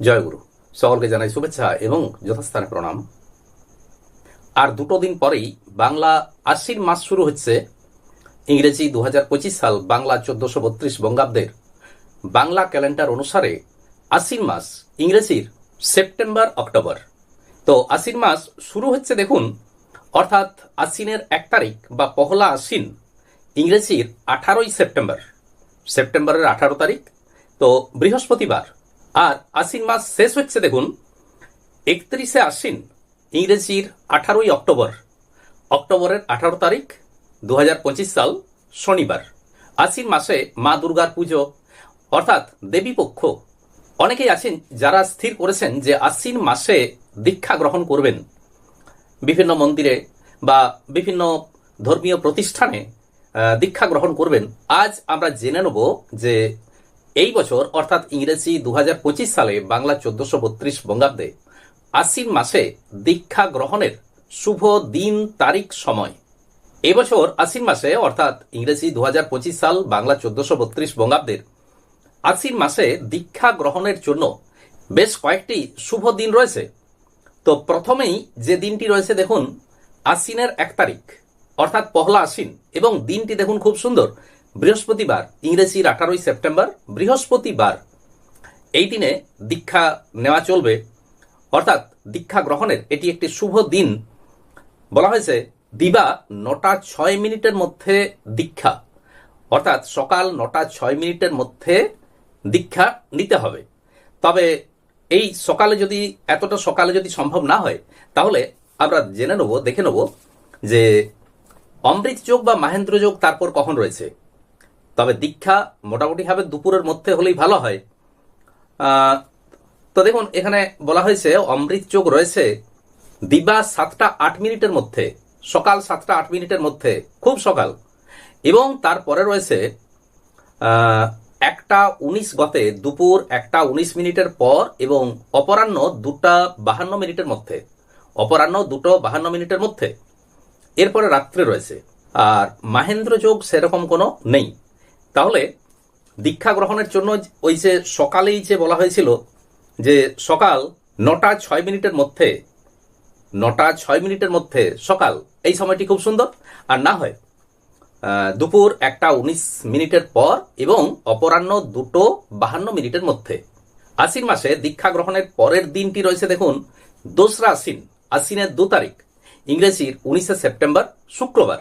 জয়গুরু সকলকে জানাই শুভেচ্ছা এবং যথাস্থানে প্রণাম। আর দুটো দিন পরেই বাংলা আশ্বিন মাস শুরু হচ্ছে। ইংরেজি দু হাজার পঁচিশ সাল বাংলা চোদ্দশো বত্রিশ বঙ্গাব্দের। বাংলা ক্যালেন্ডার অনুসারে আশ্বিন মাস ইংরেজির সেপ্টেম্বর, অক্টোবর। তো আশ্বিন মাস শুরু হচ্ছে দেখুন, অর্থাৎ আশ্বিনের এক তারিখ বা পহলা আশ্বিন ইংরেজির আঠারোই সেপ্টেম্বর। সেপ্টেম্বরের আঠারো তারিখ, তো বৃহস্পতিবার। আর আশ্বিন মাস শেষ হচ্ছে দেখুন, একত্রিশে আশ্বিন, ইংরেজির আঠারোই অক্টোবর। অক্টোবরের আঠারো তারিখ দু হাজার পঁচিশ সাল, শনিবার। আশ্বিন মাসে মা দুর্গার পুজো, অর্থাৎ দেবীপক্ষ অনেকেই আছেন যারা স্থির করেছেন যে আশ্বিন মাসে দীক্ষা গ্রহণ করবেন। বিভিন্ন মন্দিরে বা বিভিন্ন ধর্মীয় প্রতিষ্ঠানে দীক্ষা গ্রহণ করবেন। আজ আমরা জেনে নেব যে এই বছর, অর্থাৎ ইংরেজি দু হাজার পঁচিশ সালে বাংলা চোদ্দশো বত্রিশ বঙ্গাব্দে আশ্বিন মাসে দীক্ষা গ্রহণের শুভ দিন তারিখ সময়। এবছর আশ্বিন মাসে, অর্থাৎ ইংরেজি দু হাজার পঁচিশ সাল বাংলা চোদ্দশো বত্রিশ বঙ্গাব্দের আশ্বিন মাসে দীক্ষা গ্রহণের জন্য বেশ কয়েকটি শুভ দিন রয়েছে। তো প্রথমেই যে দিনটি রয়েছে দেখুন, আশ্বিনের এক তারিখ, অর্থাৎ পহলা আশ্বিন, এবং দিনটি দেখুন খুব সুন্দর বৃহস্পতিবার, ইংরেজির আঠারোই সেপ্টেম্বর, বৃহস্পতিবার। এই দিনে দীক্ষা নেওয়া চলবে। অর্থাৎ দীক্ষা গ্রহণের এটি একটি শুভ দিন। বলা হয়েছে, দিবা নটা ছয় মিনিটের মধ্যে দীক্ষা। অর্থাৎ সকাল নটা ছয় মিনিটের মধ্যে দীক্ষা নিতে হবে। তবে এই সকালে যদি, এতটা সকালে যদি সম্ভব না হয়, তাহলে আমরা জেনে নেব, দেখে নেব যে অমৃত যোগ বা মাহেন্দ্র যোগ তারপর কখন রয়েছে। তবে দীক্ষা মোটামুটি ভাবে দুপুরের মধ্যে হলেই ভালো হয়। তো দেখুন, এখানে বলা হয়েছে, অমৃত যোগ রয়েছে দিবা সাতটা আট মিনিটের মধ্যে, সকাল সাতটা আট মিনিটের মধ্যে, খুব সকাল। এবং তারপরে রয়েছে একটা উনিশ গতে দুপুর একটা উনিশ মিনিটের পর এবং অপরাহ্ন দুটা বাহান্ন মিনিটের মধ্যে, অপরাহ্ন দুটো বাহান্ন মিনিটের মধ্যে। এরপরে রাত্রে রয়েছে। আর মাহেন্দ্র যোগ সেরকম কোনো নেই। তাহলে দীক্ষা গ্রহণের জন্য ওই যে সকালেই যে বলা হয়েছিল যে সকাল নটা ছয় মিনিটের মধ্যে, নটা ছয় মিনিটের মধ্যে সকাল, এই সময়টি খুব সুন্দর। আর না হয় দুপুর একটা উনিশ মিনিটের পর এবং অপরাহ্ন দুটো বাহান্ন মিনিটের মধ্যে। আশ্বিন মাসে দীক্ষা গ্রহণের পরের দিনটি রয়েছে দেখুন, দোসরা আশ্বিন, আশ্বিনের দু তারিখ, ইংরেজির উনিশে সেপ্টেম্বর, শুক্রবার।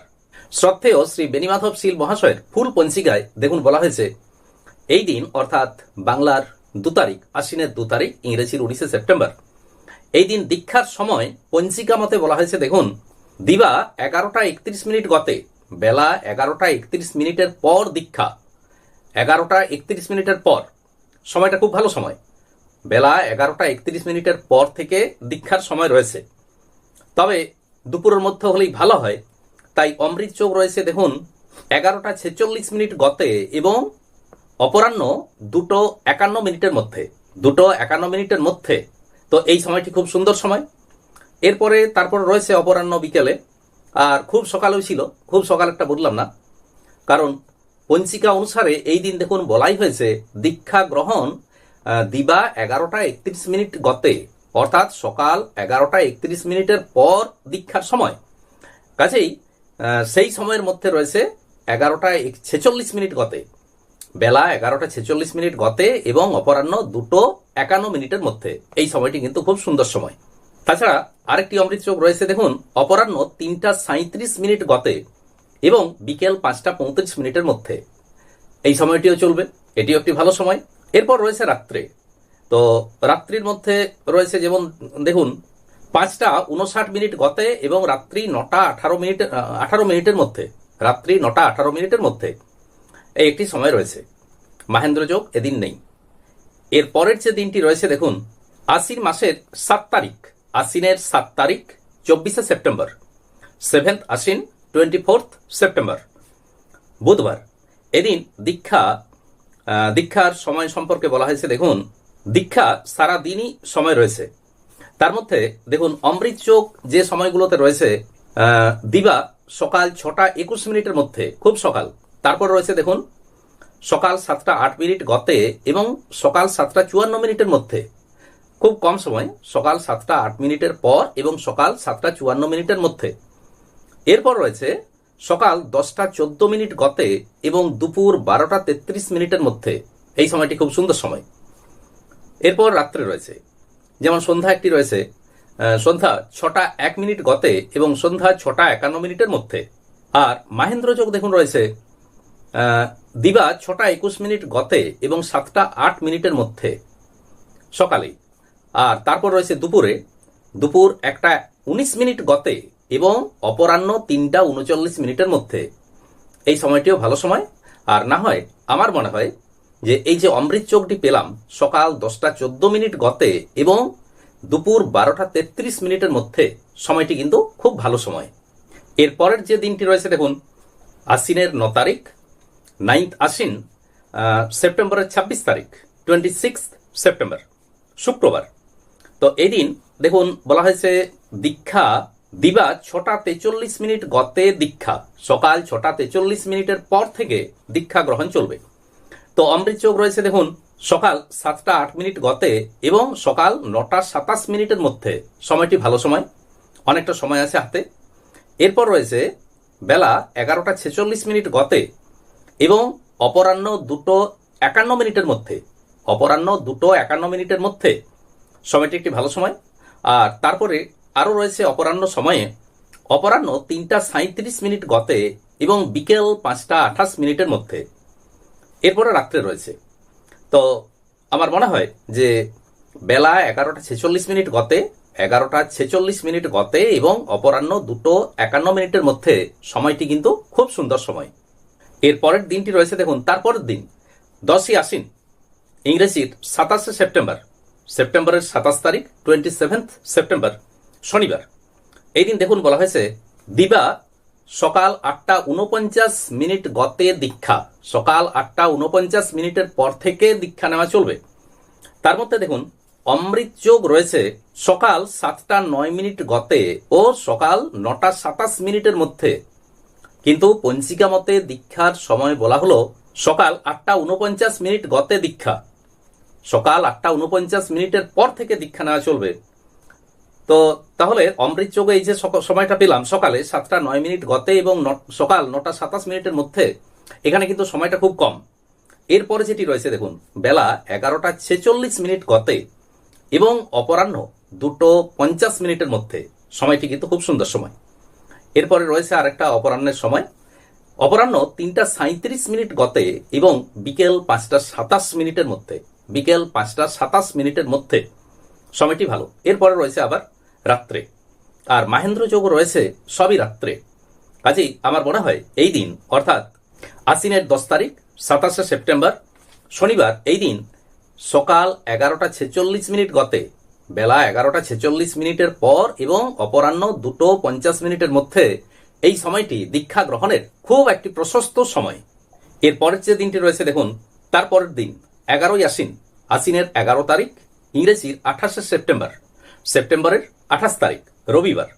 শ্রদ্ধেয় শ্রী বেনিমাধব শীল মহাশয়ের ফুল পঞ্চিকায় দেখুন বলা হয়েছে, এই দিন, অর্থাৎ বাংলার দু তারিখ, আশ্বিনের দু তারিখ, ইংরেজির উনিশে সেপ্টেম্বর, এই দিন দীক্ষার সময় পঞ্চিকা মতে বলা হয়েছে, দেখুন, দিবা এগারোটা একত্রিশ মিনিট গতে, বেলা এগারোটা একত্রিশ মিনিটের পর দীক্ষা, এগারোটা একত্রিশ মিনিটের পর, সময়টা খুব ভালো সময়, বেলা এগারোটা একত্রিশ মিনিটের পর থেকে দীক্ষার সময় রয়েছে, তবে দুপুরের মধ্যে হলেই ভালো হয় তাই অমৃত চোখ রয়েছে দেখুন, এগারোটা ছেচল্লিশ মিনিট গতে এবং অপরাহ্ন দুটো একান্ন মিনিটের মধ্যে, দুটো একান্ন মিনিটের মধ্যে। তো এই সময়টি খুব সুন্দর সময়। এরপরে তারপর রয়েছে অপরাহ্ন বিকেলে। আর খুব সকালেও ছিল, খুব সকাল একটা বললাম না। কারণ পঞ্চিকা অনুসারে এই দিন দেখুন বলাই হয়েছে, দীক্ষা গ্রহণ দিবা এগারোটা একত্রিশ মিনিট গতে, অর্থাৎ সকাল এগারোটা একত্রিশ মিনিটের পর দীক্ষার সময়। কাজেই সেই সময়ের মধ্যে রয়েছে এগারোটা ছেচল্লিশ মিনিট গতে। বেলা এগারোটা ছেচল্লিশ মিনিট গতে এবং অপরাহ্ন দুটো একান্ন মিনিটের মধ্যে। এই সময়টি কিন্তু খুব সুন্দর সময়। তাছাড়া আরেকটি অমৃত চোখ রয়েছে, দেখুন, অপরাহ্ন তিনটা সাঁত্রিশ মিনিট গতে এবং বিকেল পাঁচটা পঁয়ত্রিশ মিনিটের মধ্যে। এই সময়টিও চলবে, এটিও একটি ভালো সময়। এরপর রয়েছে রাত্রে। তো রাত্রির মধ্যে রয়েছে যেমন, দেখুন পাঁচটা উনষাট মিনিট গতে এবং রাত্রি নটা আঠারো মিনিট আঠারো মিনিটের মধ্যে, রাত্রি নটা আঠারো মিনিটের মধ্যে এই একটি সময় রয়েছে। মাহেন্দ্র যোগ এদিন নেই। এর পরের যে দিনটি রয়েছে, দেখুন, আশ্বিন মাসের সাত তারিখ, আশ্বিনের সাত তারিখ, চব্বিশে September, seventh Ashwin twenty fourth September, বুধবার। এদিন দীক্ষা দীক্ষার সময় সম্পর্কে বলা হয়েছে, দেখুন, দীক্ষা সারা দিনই সময় রয়েছে। তার মধ্যে দেখুন, অমৃত চোখ যে সময়গুলোতে রয়েছে দিবা সকাল ছটা একুশ মিনিটের মধ্যে, খুব সকাল। তারপর রয়েছে দেখুন, সকাল সাতটা আট মিনিট গতে এবং সকাল সাতটা চুয়ান্ন মিনিটের মধ্যে। খুব কম সময়, সকাল সাতটা আট মিনিটের পর এবং সকাল সাতটা চুয়ান্ন মিনিটের মধ্যে। এরপর রয়েছে, সকাল দশটা চোদ্দ মিনিট গতে এবং দুপুর বারোটা তেত্রিশ মিনিটের মধ্যে। এই সময়টি খুব সুন্দর সময়। এরপর রাত্রে রয়েছে যেমন সন্ধ্যা একটি রয়েছে সন্ধ্যা ছটা এক মিনিট গতে এবং সন্ধ্যা ছটা একান্ন মিনিটের মধ্যে। আর মাহেন্দ্র যোগ দেখুন রয়েছে দিবা ছটা একুশ মিনিট গতে এবং সাতটা আট মিনিটের মধ্যে সকালে। আর তারপর রয়েছে দুপুরে, দুপুর একটা উনিশ মিনিট গতে এবং অপরাহ্ন তিনটা উনচল্লিশ মিনিটের মধ্যে। এই সময়টিও ভালো সময়। আর না হয়, আমার মনে হয় যে এই যে অমৃত চোখটি পেলাম, সকাল দশটা চোদ্দ মিনিট গতে এবং দুপুর বারোটা তেত্রিশ মিনিটের মধ্যে, সময়টি কিন্তু খুব ভালো সময়। এর পরের যে দিনটি রয়েছে, দেখুন, আশ্বিনের ন তারিখ নাইন্থ আশ্বিন সেপ্টেম্বরের ছাব্বিশ তারিখ টোয়েন্টি সিক্স সেপ্টেম্বর, শুক্রবার। তো এই দিন, দেখুন, বলা হয়েছে দীক্ষা দিবা ছটা তেচল্লিশ মিনিট গতে দীক্ষা। সকাল ছটা তেচল্লিশ মিনিটের পর থেকে দীক্ষা গ্রহণ চলবে। তো অমৃত চোখ রয়েছে দেখুন, সকাল সাতটা আট মিনিট গতে এবং সকাল নটা সাতাশ মিনিটের মধ্যে। সময়টি ভালো সময়, অনেকটা সময় আছে হাতে। এরপর রয়েছে বেলা এগারোটা ছেচল্লিশ মিনিট গতে এবং অপরাহ্ন দুটো একান্ন মিনিটের মধ্যে। অপরাহ্ন দুটো একান্ন মিনিটের মধ্যে। সময়টি একটি ভালো সময়। আর তারপরে আরও রয়েছে অপরাহ্ন সময়ে। অপরাহ্ন তিনটা সাঁত্রিশ মিনিট গতে এবং বিকেল পাঁচটা আঠাশ মিনিটের মধ্যে। এরপরে রাত্রে রয়েছে। তো আমার মনে হয় যে বেলা এগারোটা ছেচল্লিশ মিনিট গতে, এগারোটা ছেচল্লিশ মিনিট গতে এবং অপরাহ্ন দুটো একান্ন মিনিটের মধ্যে সময়টি কিন্তু খুব সুন্দর সময়। এর পরের দিনটি রয়েছে দেখুন, তারপরের দিন, দশই আশ্বিন ইংরেজির সাতাশে সেপ্টেম্বর, সেপ্টেম্বরের সাতাশ তারিখ টোয়েন্টি সেভেন্থ সেপ্টেম্বর, শনিবার। এই দিন দেখুন বলা হয়েছে, দিবা সকাল আটটা উনপঞ্চাশ মিনিট গতে দীক্ষা। সকাল আটটা উনপঞ্চাশ মিনিটের পর থেকে দীক্ষা নেওয়া চলবে। তার মধ্যে দেখুন, অমৃত যোগ রয়েছে সকাল সাতটা নয় মিনিট গতে ও সকাল নটা সাতাশ মিনিটের মধ্যে। কিন্তু পঞ্চিকা মতে দীক্ষার সময় বলা হলো সকাল আটটা উনপঞ্চাশ মিনিট গতে দীক্ষা। সকাল আটটা উনপঞ্চাশ মিনিটের পর থেকে দীক্ষা নেওয়া চলবে। তো তাহলে অমৃত যোগে এই যে সময়টা পেলাম সকালে সাতটা নয় মিনিট গতে এবং সকাল নটা সাতাশ মিনিটের মধ্যে এখানে কিন্তু সময়টা খুব কম। এরপরে যেটি রয়েছে দেখুন, বেলা এগারোটা ছেচল্লিশ মিনিট গতে এবং অপরাহ্ন দুটো পঞ্চাশ মিনিটের মধ্যে। সময়টি কিন্তু খুব সুন্দর সময়। এরপরে রয়েছে আরেকটা অপরাহ্নের সময়। অপরাহ্ন তিনটা সাঁত্রিশ মিনিট গতে এবং বিকেল পাঁচটা সাতাশ মিনিটের মধ্যে। বিকেল পাঁচটা সাতাশ মিনিটের মধ্যে। সময়টি ভালো। এরপরে রয়েছে আবার রাত্রে। আর মাহেন্দ্র যোগ রয়েছে সবই রাত্রে। কাজেই আমার মনে হয় এই দিন, অর্থাৎ আশ্বিনের দশ তারিখ, সাতাশে সেপ্টেম্বর, শনিবার, এই দিন সকাল এগারোটা ছেচল্লিশ মিনিট গতে, বেলা এগারোটা ছেচল্লিশ মিনিটের পর এবং অপরাহ্ন দুটো পঞ্চাশ মিনিটের মধ্যে এই সময়টি দীক্ষা গ্রহণের খুব একটি প্রশস্ত সময়। এর পরের যে দিনটি রয়েছে দেখুন তারপরের দিন, এগারোই আশ্বিন, আশ্বিনের এগারো তারিখ, ইংরেজির আঠাশে সেপ্টেম্বর। সেপ্টেম্বরের আঠাশ তারিখ, রবিবার।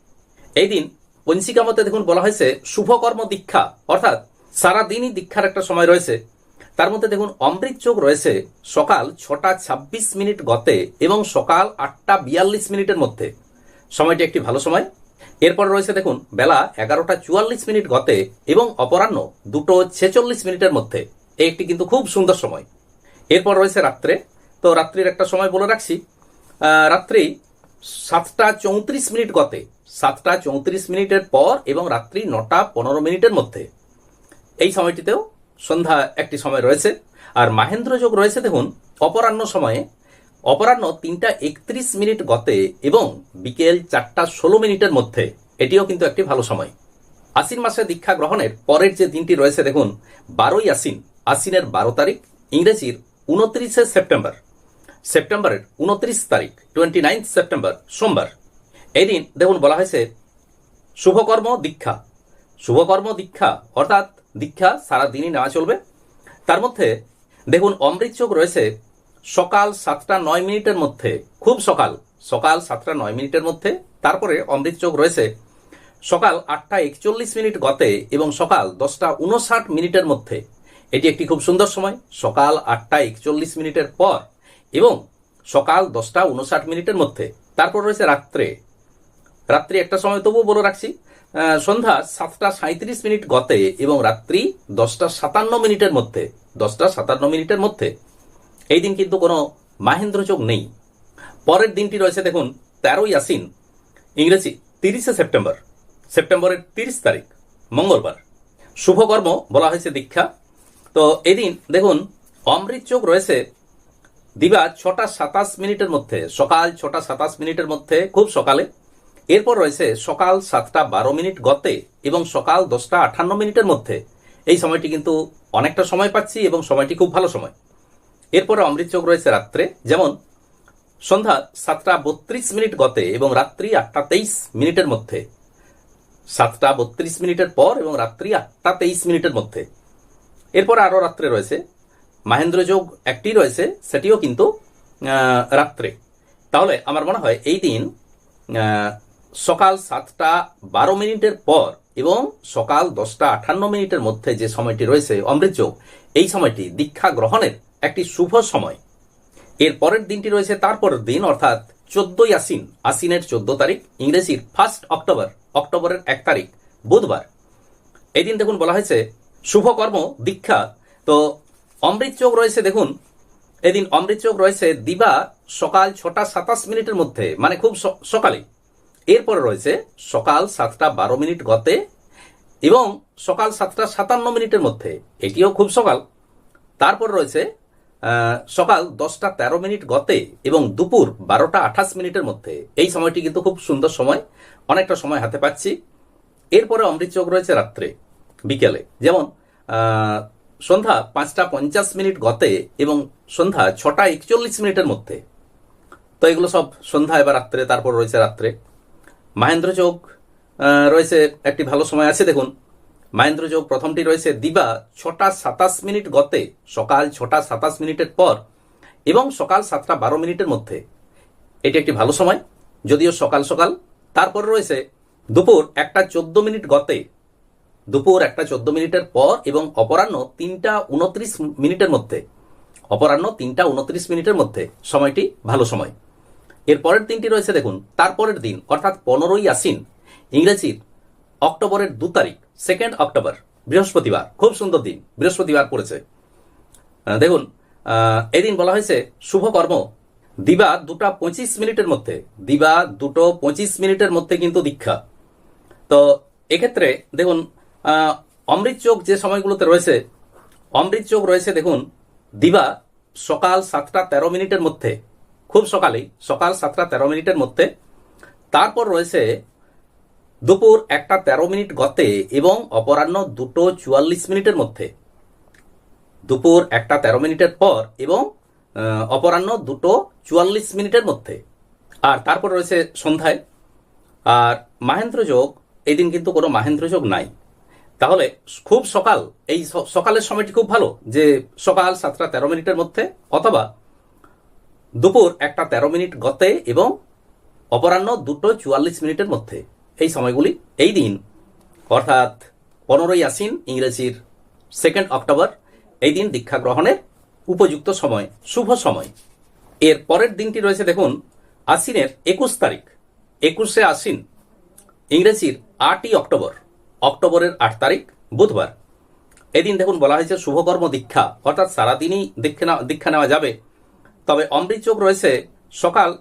এই দিন পঞ্চিকা মতে দেখুন বলা হয়েছে, শুভকর্ম দীক্ষা, অর্থাৎ সারা দিনই দীক্ষার একটা সময় রয়েছে। তার মধ্যে দেখুন, অমৃত যোগ রয়েছে সকাল ছটা ছাব্বিশ মিনিট গতে এবং সকাল আটটা বিয়াল্লিশ মিনিটের মধ্যে। সময়টি একটি ভালো সময়। এরপর রয়েছে দেখুন, বেলা এগারোটা চুয়াল্লিশ মিনিট গতে এবং অপরাহ্ন দুটো ছেচল্লিশ মিনিটের মধ্যে। এই একটি কিন্তু খুব সুন্দর সময়। এরপর রয়েছে রাত্রে। তো রাত্রির একটা সময় বলে রাখছি। রাত্রি সাতটা চৌত্রিশ মিনিট গতে, সাতটা চৌত্রিশ মিনিটের পর এবং রাত্রি নটা পনেরো মিনিটের মধ্যে। এই সময়টিতেও সন্ধ্যা একটি সময় রয়েছে। আর মাহেন্দ্র যোগ রয়েছে দেখুন, অপরাহ্ন সময়ে। অপরাহ্ন তিনটা একত্রিশ মিনিট গতে এবং বিকেল চারটা ষোলো মিনিটের মধ্যে। এটিও কিন্তু একটি ভালো সময়। আশ্বিন মাসে দীক্ষা গ্রহণের পরের যে দিনটি রয়েছে দেখুন, বারোই আশ্বিন, আশ্বিনের বারো তারিখ, ইংরেজির উনত্রিশে সেপ্টেম্বর। সেপ্টেম্বরের উনত্রিশ তারিখ টোয়েন্টি নাইন্থ সেপ্টেম্বর সোমবার। এই দিন দেখুন বলা হয়েছে, শুভকর্ম দীক্ষা। শুভকর্ম দীক্ষা, অর্থাৎ দীক্ষা সারা দিনই নেওয়া চলবে। তার মধ্যে দেখুন অমৃত চোখ রয়েছে সকাল সাতটা নয় মিনিটের মধ্যে, খুব সকাল সকাল সাতটা নয় মিনিটের মধ্যে। তারপরে অমৃত চোখ রয়েছে সকাল আটটা একচল্লিশ মিনিট গতে এবং সকাল দশটা উনষাট মিনিটের মধ্যে। এটি একটি খুব সুন্দর সময়, সকাল আটটা একচল্লিশ মিনিটের পর এবং সকাল দশটা উনষাট মিনিটের মধ্যে। তারপর রয়েছে রাত্রে। রাত্রি একটা সময় তবুও বলে রাখছি সন্ধ্যা সাতটা সাঁত্রিশ মিনিট গতে এবং রাত্রি দশটা সাতান্ন মিনিটের মধ্যে। দশটা সাতান্ন মিনিটের মধ্যে। এই দিন কিন্তু কোনো মাহেন্দ্রযোগ নেই। পরের দিনটি রয়েছে দেখুন, তেরোই আসিন ইংরেজি তিরিশে সেপ্টেম্বর। সেপ্টেম্বরের তিরিশ তারিখ, মঙ্গলবার। শুভকর্ম বলা হয়েছে দীক্ষা। তো এদিন দেখুন, অমৃত যোগ রয়েছে দিবা ছটা সাতাশ মিনিটের মধ্যে, সকাল ছটা সাতাশ মিনিটের মধ্যে, খুব সকালে। এরপর রয়েছে সকাল সাতটা বারো মিনিট গতে এবং সকাল দশটা আটান্ন মিনিটের মধ্যে। এই সময়টি কিন্তু অনেকটা সময় পাচ্ছি এবং সময়টি খুব ভালো সময়। এরপরে অমৃত যোগ রয়েছে রাত্রে, যেমন সন্ধ্যা সাতটা বত্রিশ মিনিট গতে এবং রাত্রি আটটা তেইশ মিনিটের মধ্যে। সাতটা বত্রিশ মিনিটের পর এবং রাত্রি আটটা তেইশ মিনিটের মধ্যে। এরপর আরও রাত্রে রয়েছে মাহেন্দ্র যোগ একটি রয়েছে, সেটিও কিন্তু রাত্রে। তাহলে আমার মনে হয় এই দিন সকাল সাতটা বারো মিনিটের পর এবং সকাল দশটা আঠান্ন মিনিটের মধ্যে যে সময়টি রয়েছে, অমৃত যোগ, এই সময়টি দীক্ষা গ্রহণের একটি শুভ সময়। এর পরের দিনটি রয়েছে তারপরের দিন, অর্থাৎ চোদ্দই আশ্বিন। আশ্বিনের চোদ্দ তারিখ, ইংরেজির ফার্স্ট অক্টোবর অক্টোবরের এক তারিখ, বুধবার। এই দিন দেখুন বলা হয়েছে শুভকর্ম দীক্ষা। তো অমৃত যোগ রয়েছে, দেখুন। এদিন অমৃত যোগ রয়েছে দিবা সকাল ছটা সাতাশ মিনিটের মধ্যে মানে খুব সকালে। এরপরে রয়েছে সকাল সাতটা বারো মিনিট গতে এবং সকাল সাতটা সাতান্ন মিনিটের মধ্যে। এটিও খুব সকাল। তারপর রয়েছে সকাল দশটা তেরো মিনিট গতে এবং দুপুর বারোটা আঠাশ মিনিটের মধ্যে। এই সময়টি কিন্তু খুব সুন্দর সময়, অনেকটা সময় হাতে পাচ্ছি। এরপরে অমৃত যোগ রয়েছে রাত্রে, বিকেলে। যেমন সন্ধ্যা পাঁচটা পঞ্চাশ মিনিট গতে এবং সন্ধ্যা ছটা একচল্লিশ মিনিটের মধ্যে। তো এগুলো সব সন্ধ্যা এবার রাত্রে, তারপর রয়েছে রাত্রে। মাহেন্দ্র যোগ রয়েছে একটি ভালো সময় আছে, দেখুন। মাহেন্দ্র যোগ প্রথমটি রয়েছে দিবা ছটা সাতাশ মিনিট গতে, সকাল ছটা সাতাশ মিনিটের পর এবং সকাল সাতটা বারো মিনিটের মধ্যে। এটি একটি ভালো সময়, যদিও সকাল সকাল। তারপর রয়েছে দুপুর একটা চোদ্দ মিনিট গতে দুপুর একটা চোদ্দ মিনিটের পর এবং অপরাহ্ন তিনটা উনত্রিশ মিনিটের মধ্যে। অপরাহ্ন তিনটা উনত্রিশ মিনিটের মধ্যে। সময়টি ভালো সময়। এর পরের দিনটি রয়েছে দেখুন, তারপরের দিন, অর্থাৎ পনেরোই আশ্বিন, ইংরেজির অক্টোবরের দু তারিখ সেকেন্ড অক্টোবর, বৃহস্পতিবার। খুব সুন্দর দিন, বৃহস্পতিবার পড়েছে। দেখুন এদিন বলা হয়েছে শুভকর্ম দিবা দুটা পঁচিশ মিনিটের মধ্যে। দিবা দুটো পঁচিশ মিনিটের মধ্যে কিন্তু দীক্ষা। তো এক্ষেত্রে দেখুন অমৃত যোগ যে সময়গুলোতে রয়েছে, অমৃত যোগ রয়েছে, দেখুন, দিবা সকাল সাতটা তেরো মিনিটের মধ্যে, খুব সকালেই সকাল সাতটা তেরো মিনিটের মধ্যে। তারপর রয়েছে দুপুর একটা তেরো মিনিট গতে এবং অপরাহ্ন দুটো চুয়াল্লিশ মিনিটের মধ্যে। দুপুর একটা তেরো মিনিটের পর এবং অপরাহ্ন দুটো চুয়াল্লিশ মিনিটের মধ্যে। আর তারপর রয়েছে সন্ধ্যায়। আর মাহেন্দ্র যোগ এই দিন কিন্তু কোনো মাহেন্দ্র যোগ নাই। তাহলে খুব সকাল, এই সকালের সময়টি খুব ভালো যে সকাল সাতটা তেরো মিনিটের মধ্যে অথবা দুপুর একটা তেরো মিনিট গতে এবং অপরাহ্ন দুটো চুয়াল্লিশ মিনিটের মধ্যে এই সময়গুলি, এই দিন। অর্থাৎ পনেরোই আশ্বিন ইংরেজির সেকেন্ড অক্টোবর এই দিন দীক্ষা গ্রহণের উপযুক্ত সময়, শুভ সময়। এর পরের দিনটি রয়েছে দেখুন, আশ্বিনের একুশ তারিখ। একুশে আশ্বিন, ইংরেজির আটই অক্টোবর অক্টোবরের আট তারিখ, বুধবার। এদিন দেখুন বলা হয়েছে, শুভকর্ম দীক্ষা। অর্থাৎ সারাদিনই দীক্ষা নেওয়া- দীক্ষা নেওয়া যাবে। তবে অমৃত যোগ রয়েছে সকাল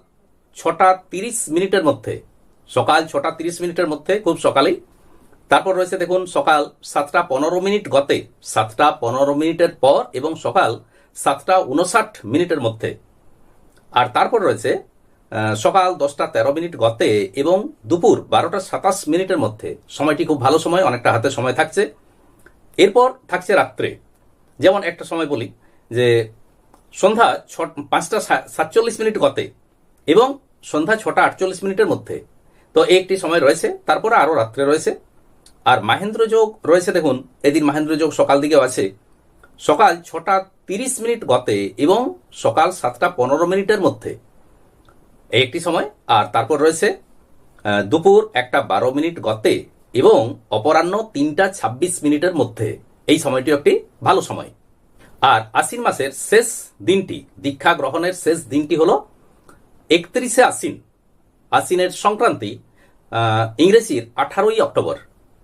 ছটা তিরিশ মিনিটের মধ্যে। সকাল ছটা তিরিশ মিনিটের মধ্যে, খুব সকালেই। তারপর রয়েছে দেখুন, সকাল সাতটা পনেরো মিনিট গতে। সাতটা পনেরো মিনিটের পর এবং সকাল সাতটা উনষাট মিনিটের মধ্যে। আর তারপর রয়েছে সকাল দশটা তেরো মিনিট গতে এবং দুপুর বারোটা সাতাশ মিনিটের মধ্যে। সময়টি খুব ভালো সময়, অনেকটা হাতে সময় থাকছে। এরপর থাকছে রাত্রে। যেমন একটা সময় বলি যে সন্ধ্যা ছ পাঁচটা সাতচল্লিশ মিনিট গতে এবং সন্ধ্যা ছটা আটচল্লিশ মিনিটের মধ্যে। তো একটি সময় রয়েছে, তারপরে আরও রাত্রে রয়েছে। আর মাহেন্দ্র যোগ রয়েছে দেখুন, এদিন মাহেন্দ্র যোগ সকাল দিকেও আছে। সকাল ছটা তিরিশ মিনিট গতে এবং সকাল সাতটা পনেরো মিনিটের মধ্যে এই একটি সময়, আর তারপর রয়েছে দুপুর একটা বারো মিনিট গতে এবং অপরাহ্ন তিনটা ছাব্বিশ মিনিটের মধ্যে। এই সময়টি একটি ভালো সময়। আর আশ্বিন মাসের শেষ দিনটি, দীক্ষা গ্রহণের শেষ দিনটি হল একত্রিশে আশ্বিন। আশ্বিনের সংক্রান্তি ইংরেজির আঠারোই অক্টোবর।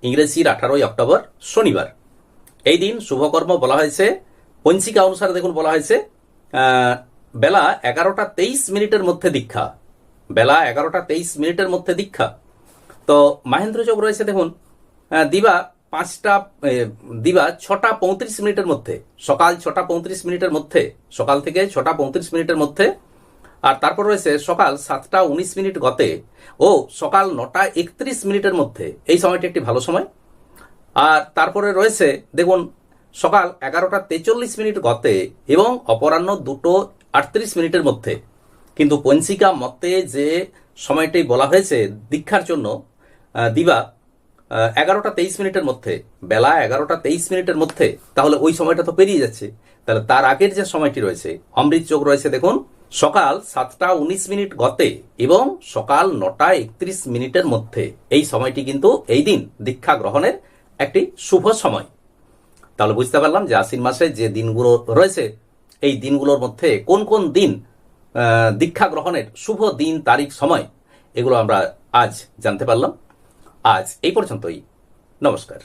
ইংরেজির আঠারোই অক্টোবর, শনিবার। এই দিন শুভকর্ম বলা হয়েছে। পঞ্চিকা অনুসারে দেখুন বলা হয়েছে বেলা এগারোটা তেইশ মিনিটের মধ্যে দীক্ষা। বেলা এগারোটা তেইশ মিনিটের মধ্যে দীক্ষা। তো মাহেন্দ্র যোগ রয়েছে দেখুন দিবা পাঁচটা দিবা ছটা পঁয়ত্রিশ মিনিটের মধ্যে। সকাল ছটা পঁয়ত্রিশ মিনিটের মধ্যে, সকাল থেকে ছটা পঁয়ত্রিশ মিনিটের মধ্যে। আর তারপর রয়েছে সকাল সাতটা উনিশ মিনিট গতে ও সকাল নটা একত্রিশ মিনিটের মধ্যে। এই সময়টি একটি ভালো সময়। আর তারপরে রয়েছে দেখুন, সকাল এগারোটা তেচল্লিশ মিনিট গতে এবং অপরাহ্ন দুটো আটত্রিশ মিনিটের মধ্যে। কিন্তু পঞ্চিকা মতে যে সময়টি বলা হয়েছে দীক্ষার জন্য দিবা এগারোটা তেইশ মিনিটের মধ্যে, বেলা এগারোটা তেইশ মিনিটের মধ্যে, তাহলে ওই সময়টা তো পেরিয়ে যাচ্ছে। তাহলে তার আগের যে সময়টি রয়েছে, অমৃত যোগ রয়েছে দেখুন, সকাল সাতটা উনিশ মিনিট গতে এবং সকাল নটা একত্রিশ মিনিটের মধ্যে। এই সময়টি কিন্তু এই দিন দীক্ষা গ্রহণের একটি শুভ সময়। তাহলে বুঝতে পারলাম যে আশ্বিন মাসে যে দিনগুলো রয়েছে এই দিনগুলোর মধ্যে কোন কোন দিন দীক্ষা গ্রহণের শুভ দিন, তারিখ, সময়, এগুলো আমরা আজ জানতে পারলাম। আজ এই পর্যন্তই। নমস্কার।